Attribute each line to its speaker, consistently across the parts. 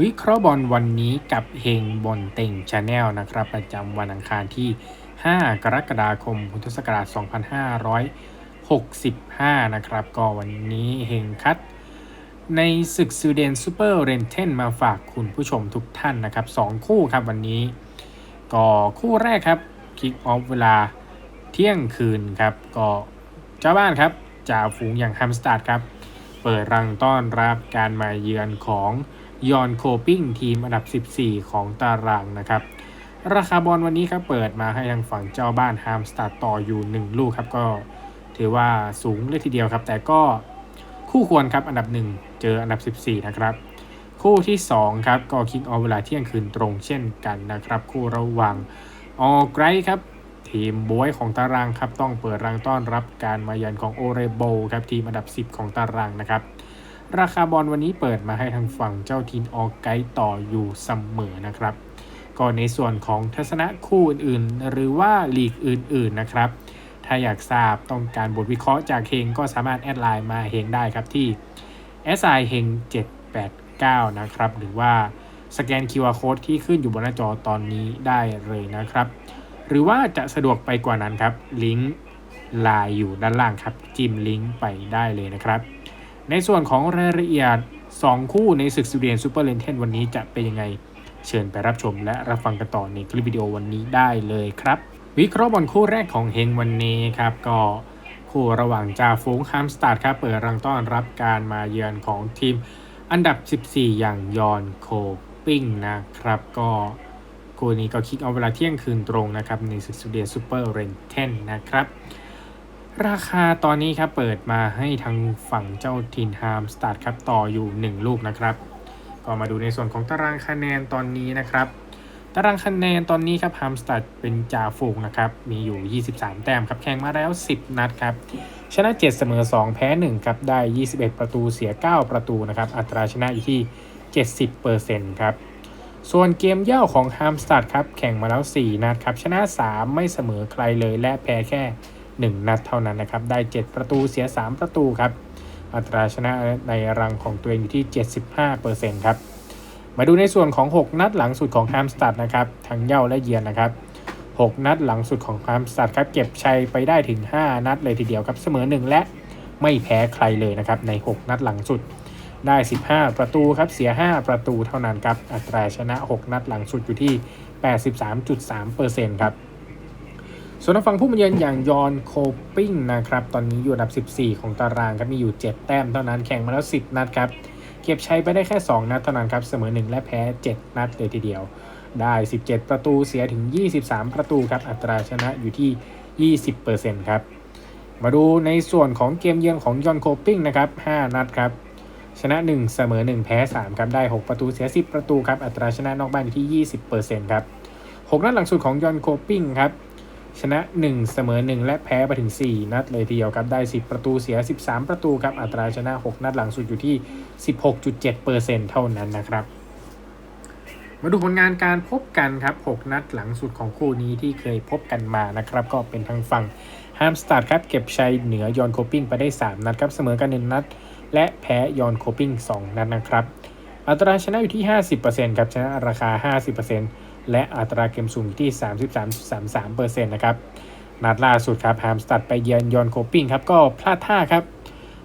Speaker 1: วิเคราะห์บอลวันนี้กับเฮงบนเต็งชาแนลนะครับ ประจำวันอังคารที่ 5 กรกฎาคม พุทธศักราช 2565 นะครับ ก็วันนี้เฮงคัด ในศึกซูเดนซูเปอร์เรนเทนมาฝากคุณผู้ชมทุกท่านนะครับ 2 คู่ครับวันนี้ ก็คู่แรกครับ คิกออฟเวลาเที่ยงคืนครับ ก็เจ้าบ้านครับจ่าฝูงอย่างฮัมสตัดครับ เปิดรังต้อนรับการมาเยือนของ ยอนโคปิ้งทีมอันดับ 14 ของตารางนะครับ ราคาบอลวันนี้ครับเปิดมาให้ทางฝั่งเจ้าบ้านฮามสตัดต่ออยู่ 1 ลูกครับก็ถือว่าสูงเลยทีเดียวครับ แต่ก็คู่ควรครับอันดับ 1 เจออันดับ 14 นะครับ คู่ที่ 2 ครับก็คิกออเวลาเที่ยงคืนตรงเช่นกันนะครับ คู่ระหว่างออไกรครับทีมบวยของตารางครับต้องเปิดรังต้อนรับการมาเยือนของโอเรโบครับทีมอันดับ 10 ของตารางนะครับ ราคาบอลวันนี้เปิดมาให้ทางฝั่งเจ้าทีนออกไกด์ต่ออยู่เสมอนะครับก็ในส่วนของทัศนะคู่อื่นๆ หรือว่าลีกอื่นๆนะครับ ถ้าอยากทราบต้องการบทวิเคราะห์จากเฮงก็สามารถแอดไลน์มาเฮงได้ครับที่ si เฮง789 นะครับ หรือว่าสแกน QR Code ที่ขึ้นอยู่บนหน้าจอตอนนี้ได้เลยนะครับ หรือว่าจะสะดวกไปกว่านั้นครับ ลิงก์ไลน์อยู่ด้านล่างครับ จิ้มลิงก์ไปได้เลยนะครับ ในส่วนของรายละเอียด 2 คู่ในศึกซูเรียนซูเปอร์เลนเทนวันนี้จะเป็นยังไง เชิญไปรับชมและรับฟังกันต่อในคลิปวิดีโอวันนี้ได้เลยครับ วิเคราะห์บอลคู่แรกของเฮงวันนี้ครับก็คู่ระหว่างจาฝูงฮัมสตัดครับเปิดรังต้อนรับการมาเยือนของทีมอันดับ 14 อย่างยอนโคปิ้งนะครับ ก็คู่นี้ก็คิกเอาเวลาเที่ยงคืนตรงนะครับในศึกซูเรียนซูเปอร์เรนเทนนะครับ ราคาตอนนี้ครับเปิดมาให้ทางฝั่งเจ้าทีนฮามสตาร์ทครับต่ออยู่ 1 ลูกนะครับ ก็มาดูในส่วนของตารางคะแนนตอนนี้นะครับ ตารางคะแนนตอนนี้ครับฮามสตัดเป็นจ่าฝูงนะครับ มีอยู่ 23 แต้มครับแข่งมาแล้ว 10 นัดครับ ชนะ 7 เสมอ 2 แพ้ 1 ครับ ได้ 21 ประตูเสีย 9 ประตูนะครับ อัตราชนะอยู่ที่ 70%ครับส่วนเกมเย่าของฮามสตัดครับแข่งมาแล้ว 4 นัดครับ ชนะ 3 ไม่เสมอใครเลยและแพ้แค่ 1 นัดเท่านั้นนะครับ ได้ 7 ประตูเสีย 3 ประตูครับ อัตราชนะในรังของตัวเองอยู่ที่ 75%ครับ มาดูในส่วนของ 6 นัดหลังสุดของฮามสตัดนะครับ ทั้งเย่าและเยือนนะครับ 6 นัดหลังสุดของฮามสตัดครับ เก็บชัยไปได้ถึง 5 นัดเลยทีเดียวครับ เสมอ 1 และไม่แพ้ใครเลยนะครับ ใน 6 นัดหลังสุดได้ 15 ประตูครับ เสีย 5 ประตูเท่านั้นครับ อัตราชนะ 6 นัดหลังสุดอยู่ที่ 83.3%ครับ ส่วนทางฝั่งผู้มาเยือนอย่างยอนโคปิ้งนะครับ ตอนนี้อยู่อันดับ 14 ของตารางครับมีอยู่ 7 แต้มเท่านั้นแข่งมาแล้ว 10 นัดครับ เก็บใชัยไปได้แค่ 2 นัดเท่านั้นครับ เสมอ 1 และแพ้ 7 นัดเลยทีเดียว ได้ 17 ประตูเสียถึง 23 ประตูครับ อัตราชนะอยู่ที่ 20%ครับ มาดูในส่วนของเกมเยือนของยอนโคปิ้งนะครับ 5 นัดครับ ชนะ 1 เสมอ 1 แพ้ 3 ครับ ได้ 6 ประตูเสีย 10 ประตูครับ อัตราชนะนอกบ้านอยู่ที่ 20%ครับ 6 นัดหลังสุดของยอนโคปิ้งครับ ชนะ 1 เสมอ 1 และแพ้ไปถึง 4 นัดเลยทีเดียวครับ ได้ 10 ประตูเสีย 13 ประตูครับ อัตราชนะ 6 นัดหลังสุดอยู่ที่ 16.7%เท่านั้นนะครับมาดูผลงานการพบกันครับ 6 นัดหลังสุดของคู่นี้ที่เคยพบกันมานะครับ ก็เป็นทางฝั่งฮามสตัดครับ เก็บชัยเหนือยอนโคปิ้งไปได้ 3 นัดครับ เสมอกัน 1 นัด และแพ้ยอนโคปิ้ง 2 นัดนะครับ อัตราชนะอยู่ที่ 50%ครับ ชนะราคา 50% และอัตราเกมสูงที่ 33.33%นะครับ นัดล่าสุดครับแฮมสตัดไปเยือนยอนโคปิ้งครับ ก็พลาดท่าครับ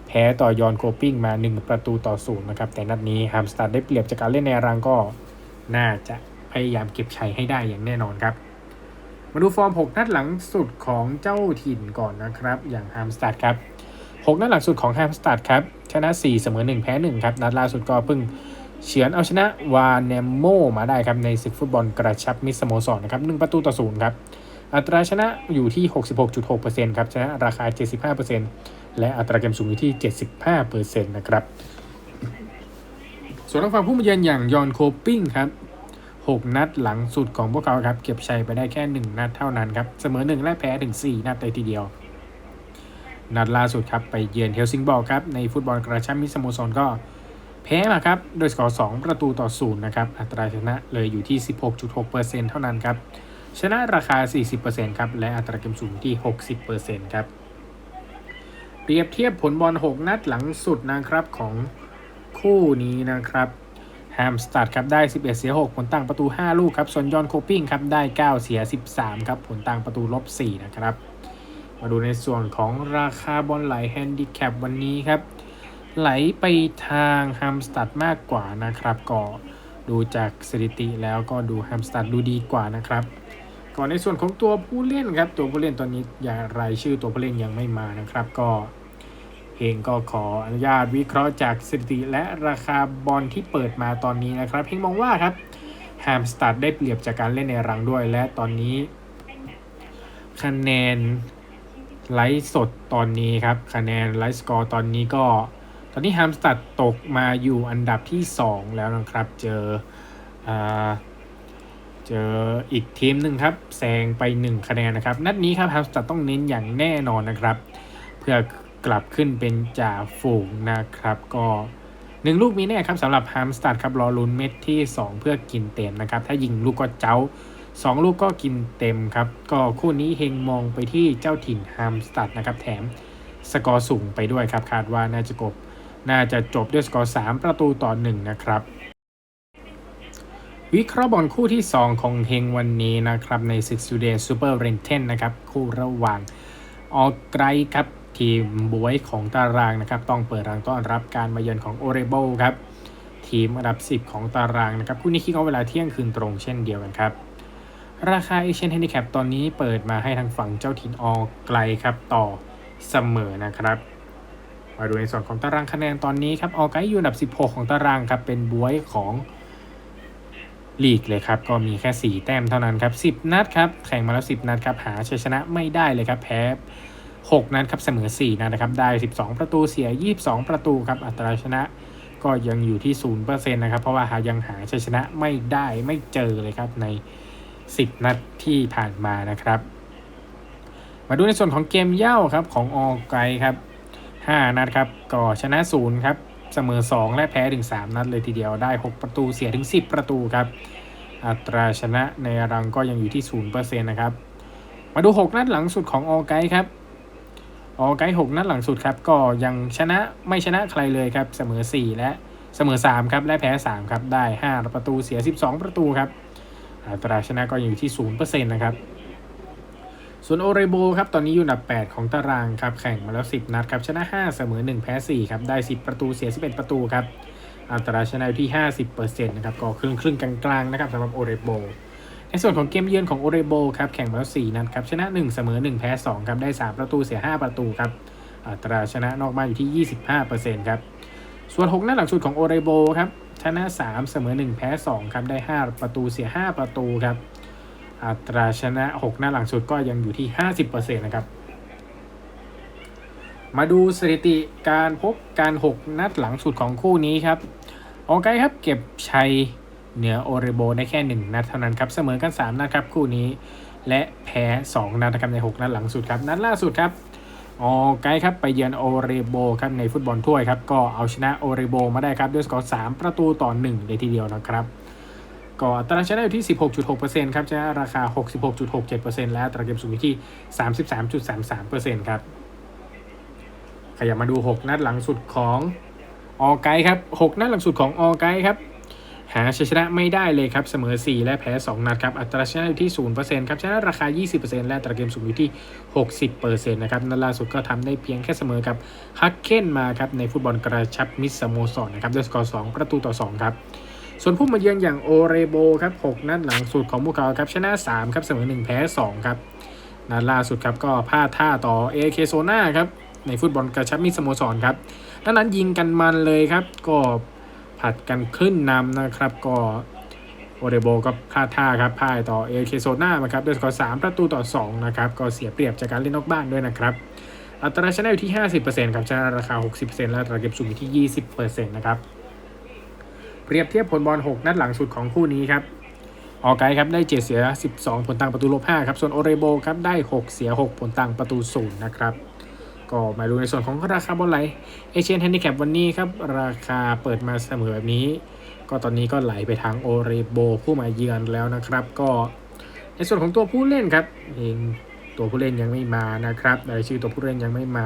Speaker 1: แพ้ต่อยอนโคปิ้งมา 1 ประตูต่อศูนย์นะครับ แต่นัดนี้แฮมสตัดได้เปรียบจากการเล่นในรังก็น่าจะพยายามเก็บชัยให้ได้อย่างแน่นอนครับ มาดูฟอร์ม 6 นัดหลังสุดของเจ้าถิ่นก่อนนะครับ อย่างแฮมสตัดครับ 6 นัดหลังสุดของแฮมสตัดครับ ชนะ 4 เสมอ 1 แพ้ 1 ครับ นัดล่าสุดก็เพิ่ง เฉือนเอาชนะวาเนมโมมาได้ครับในศึกฟุตบอลกระชับมิตรสโมสรนะครับ1ประตูต่อศูนย์ครับอัตราชนะอยู่ที่ 66.6%ครับชนะราคา 75%และอัตราเกมสูงอยู่ที่ 75%นะครับส่วนทางฝั่งผู้มาเยือนอย่างยอนโคปิ้งครับ6 นัดหลังสุดของพวกเขาครับเก็บชัยไปได้แค่ 1 นัดเท่านั้นครับเสมอ 1 และแพ้ถึง 4 นัดเลยทีเดียว นัดล่าสุดครับไปเยือนเฮลซิงบอลครับในฟุตบอลกระชับมิตรสโมสรก็ แพ้มาครับโดยสกอร์ 2 ประตูต่อศูนย์นะครับ อัตราชนะเลยอยู่ที่ 16.6%เท่านั้นครับ ชนะราคา 40%ครับ และอัตราเกมสูงที่ 60%ครับ เปรียบเทียบผลบอล 6 นัดหลังสุดนะครับของคู่นี้นะครับแฮมสตัดครับได้ 11 เสีย 6 ผลต่างประตู 5 ลูกครับส่วนยอนโคปิ้งครับได้ 9 เสีย 13 ครับผลต่างประตูลบ 4 นะครับ มาดูในส่วนของราคาบอลไหลแฮนดิแคปวันนี้ครับ ไหลไปทางแฮมสตัดมากกว่านะครับก็ดูจากสถิติแล้วก็ดูแฮมสตัดดูดีกว่านะครับ ก่อนในส่วนของตัวผู้เล่นครับตัวผู้เล่นตอนนี้อย่างรายชื่อตัวผู้เล่นยังไม่มานะครับ ก็เฮงก็ขออนุญาตวิเคราะห์จากสถิติและราคาบอลที่เปิดมาตอนนี้นะครับเฮงมองว่าครับแฮมสตัดได้เปรียบจากการเล่นในรังด้วย และตอนนี้ คะแนนไลฟ์สดตอนนี้ครับ คะแนนไลฟ์สกอร์ตอนนี้ก็ อนนี้แฮมสตัดตกมาอยู่อันดับที่ 2 แล้วนะครับ เจออาเจออีกทีมหนึ่งครับแซงไป 1 คะแนนนะครับ นัดนี้ครับแฮมสตัดต้องเน้นอย่างแน่นอนนะครับ เพื่อกลับขึ้นเป็นจ่าฝูงนะครับก็หนึ่งลูกมีแน่ครับสำหรับแฮมสตัดครับรอลุ้นเม็ดที่ 2 เพื่อกินเต็มนะครับ ถ้ายิงลูกก็เจ้า 2 ลูกก็กินเต็มครับ ก็คู่นี้เฮงมองไปที่เจ้าถิ่นแฮมสตัดนะครับแถมสกอร์สูงไปด้วยครับคาดว่าน่าจะกบ น่าจะจบด้วยสกอร์3ประตูต่อ 1 นะครับ วิเคราะห์บอลคู่ที่ 2 ของเฮงวันนี้นะครับในศึกซูเดซูเปอร์เรนเทนนะครับ คู่ระหว่างออกไกรครับทีมบวยของตารางนะครับ ต้องเปิดรังต้อนรับการมาเยือนของโอเรโบครับ ทีมอันดับ 10 ของตารางนะครับคู่นี้คิกออฟเวลาเที่ยงคืนตรงเช่นเดียวกันครับ ราคาเอเชียนแฮนดิแคปตอนนี้เปิดมาให้ทางฝั่งเจ้าถิ่นออกไกลครับต่อเสมอนะครับ มาดูในส่วนของตารางคะแนนตอนนี้ครับออไกอยู่อันดับ 16 ของตารางครับเป็นบวยของลีกเลยครับก็มีแค่ 4 แต้มเท่านั้นครับ 10 นัดครับแข่งมาแล้ว 10 นัดครับหาชัยชนะไม่ได้เลยครับแพ้ 6 นัดครับเสมอ 4 นัดนะครับได้ 12 ประตูเสีย 22 ประตูครับอัตราชนะก็ยังอยู่ที่ 0%นะครับเพราะว่าหายังหาชัยชนะไม่ได้ไม่เจอเลยครับใน 10 นัดที่ผ่านมานะครับ มาดูในส่วนของเกมเย่าครับของออไกครับ 5 นัดครับ ก็ชนะ 0 ครับ เสมอ 2 และแพ้ถึง 3 นัดเลยทีเดียวได้ 6 ประตูเสียถึง 10 ประตูครับ อัตราชนะในรังก็ยังอยู่ที่ 0%นะครับ มาดู 6 นัดหลังสุดของออไกครับออไก6นัดหลังสุดครับ ก็ยังชนะไม่ชนะใครเลยครับ เสมอ 4 และเสมอ 3 ครับ และแพ้ 3 ครับ ได้ 5 ประตูเสีย 12 ประตูครับ อัตราชนะก็อยู่ที่ 0%นะครับ ส่วนโอเรโบครับตอนนี้อยู่อันดับ 8 ของตารางครับแข่งมาแล้ว 10 นัดครับชนะ 5 เสมอ 1 แพ้ 4 ครับ ได้ 10 ประตูเสีย 11 ประตูครับอัตราชนะอยู่ที่ 50%นะครับก็ครึ่งครึ่งกลางๆนะครับสำหรับโอเรโบในส่วนของเกมเยือนของโอเรโบครับแข่งมาแล้ว 4 นัดครับชนะ 1 เสมอ 1 แพ้ 2 ครับได้ 3 ประตูเสีย 5 ประตูครับอัตราชนะนอกบ้านอยู่ที่ 25%ครับส่วน 6 นัดหลังสุดของโอเรโบครับชนะ 3 เสมอ 1 แพ้ 2 ครับได้ 5 ประตูเสีย 5 ประตูครับ อัตราชนะ6นัดหลังสุดก็ยังอยู่ที่ 50%นะครับ มาดูสถิติการพบการ 6 นัดหลังสุดของคู่นี้ครับออไกครับเก็บชัยเหนือโอเรโบได้แค่ 1 นัดเท่านั้นครับ เสมอกัน 3 นัดครับคู่นี้และแพ้ 2 นัดนะครับใน 6 นัดหลังสุดครับ นัดล่าสุดครับออไกครับไปเยือนโอเรโบครับในฟุตบอลถ้วยครับ ก็เอาชนะโอเรโบมาได้ครับด้วยสกอร์3ประตูต่อ 1 เลยทีเดียวนะครับ ก็อัตราชนะอยู่ที่ 16.6%ครับชนะราคา 66.67%และอัตราเก็บสูงอยู่ที่ 33.33%ครับ ขยับมาดู 6 นัดหลังสุดของออไกครับ 6 นัดหลังสุดของออไกครับหาชัยชนะไม่ได้เลยครับ เสมอ 4 และแพ้ 2 นัดครับ อัตราชนะอยู่ที่ 0%ครับชนะราคา 20%และอัตราเกมสูงอยู่ที่ 60%นะครับนัดล่าสุดก็ทำได้เพียงแค่เสมอกับฮักเก้นมาครับ ในฟุตบอลกระชับมิตรสโมสรนะครับด้วยสกอร์ 2 ประตูต่อ 2 ครับ ส่วนผู้มาเยือนอย่างโอเรโบครับ6นัดหลังสุดของพวกเขาครับชนะ 3 ครับเสมอ 1 แพ้ 2 ครับนัดล่าสุดครับก็พลาดท่าต่อเอเคโซนาครับในฟุตบอลกระชับมิตรสโมสรครับดังนั้นยิงกันมันเลยครับ ก็ผัดกันขึ้นนำนะครับ ก็โอเรโบก็พลาดท่าครับพ่ายต่อเอเคโซนามาครับด้วยสกอร์3ประตูต่อ 2 นะครับ ก็เสียเปรียบจากการเล่นนอกบ้านด้วยนะครับอัตราชนะอยู่ที่ 50%ครับชนะราคา 60%และอัตราเก็บสูงอยู่ที่ 20%นะครับ เปรียบเทียบผลบอล 6 นัดหลังสุดของคู่นี้ครับ ออไกครับได้ 7 เสีย 12 ผลต่างประตูลบ5ครับส่วนโอเรโบครับได้ 6 เสีย 6 ผลต่างประตู0นะครับก็มาดูในส่วนของราคาบอลไหลเอเชียนแฮนดิแคปวันนี้ครับ ราคาเปิดมาเสมอแบบนี้ ก็ตอนนี้ก็ไหลไปทางโอเรโบผู้มาเยือนแล้วนะครับ ก็ในส่วนของตัวผู้เล่นครับเองตัวผู้เล่นยังไม่มานะครับรายชื่อตัวผู้เล่นยังไม่มา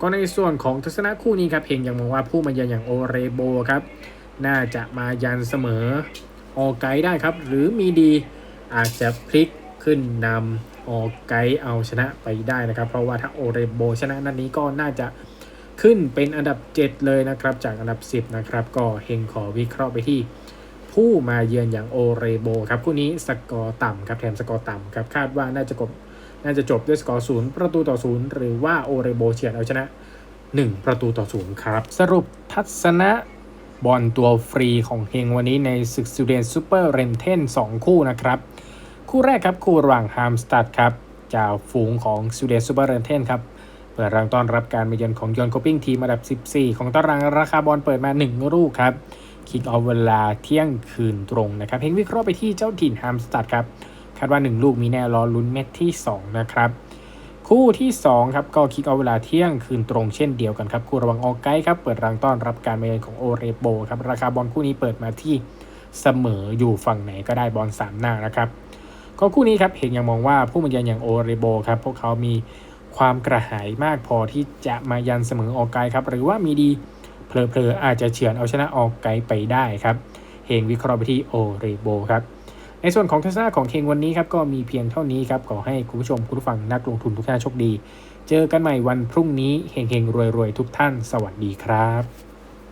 Speaker 1: ก็ในส่วนของทัศนะคู่นี้ครับเพงยังมองว่าผู้มาเยือนอย่างโอเรโบครับ น่าจะมายันเสมอออไกด์ได้ครับ หรือมีดีอาจจะพลิกขึ้นนำออไกด์เอาชนะไปได้นะครับ เพราะว่าถ้าโอเรโบชนะนัดนี้ก็น่าจะขึ้นเป็นอันดับ 7 เลยนะครับ จากอันดับ 10 นะครับ ก็เฮงขอวิเคราะห์ไปที่ ผู้มาเยือนอย่างโอเรโบครับคู่นี้สกอร์ต่ำครับแถมสกอร์ต่ำครับคาดว่าน่าจะจบน่าจะจบด้วยสกอร์ศูนย์ประตูต่อศูนย์หรือว่าโอเรโบเฉียดเอาชนะ 1 ประตูต่อศูนย์ครับ สรุปทัศนะ บอลตัวฟรีของเฮงวันนี้ในศึกซูเดนซูเปอร์เรนเทน2 คู่นะครับ คู่แรกครับคู่ระหว่างฮามสตัดครับจากฝูงของซูเดนซูเปอร์เรนเทนครับเปิดรังต้อนรับการมาเยือนของยอนโคปิ้งทีมอันดับ 14 ของตารางราคาบอลเปิดมา 1 ลูกครับคิกออฟเวลาเที่ยงคืนตรงนะครับเฮงวิเคราะห์ไปที่เจ้าถิ่นฮามสตัดครับคาดว่า 1 ลูกมีแน่รอลุ้นเม็ดที่ 2 นะครับ คู่ที่2ครับก็คิกเอาเวลาเที่ยงคืนตรงเช่นเดียวกันครับคู่ระหวังออกไกด์ครับเปิดรังต้อนรับการมาเยือนของโอเรโบครับราคาบอลคู่นี้เปิดมาที่เสมออยู่ฝั่งไหนก็ได้บอล3หน้านะครับก็คู่นี้ครับเห็นยังมองว่าผู้มาเยือนอย่างโอเรโบครับพวกเขามีความกระหายมากพอที่จะมายันเสมอออกไกด์ครับหรือว่ามีดีเผลอๆอาจจะเฉือนเอาชนะออกไกด์ไปได้ครับเฮงวิเคราะห์ไปที่โอเรโบครับ ในส่วนของทัศนะของเฮงวันนี้ครับก็มีเพียงเท่านี้ครับขอให้คุณผู้ชมคุณผู้ฟังนักลงทุนทุกท่านโชคดี เจอกันใหม่วันพรุ่งนี้เฮงๆรวยๆทุกท่าน สวัสดีครับ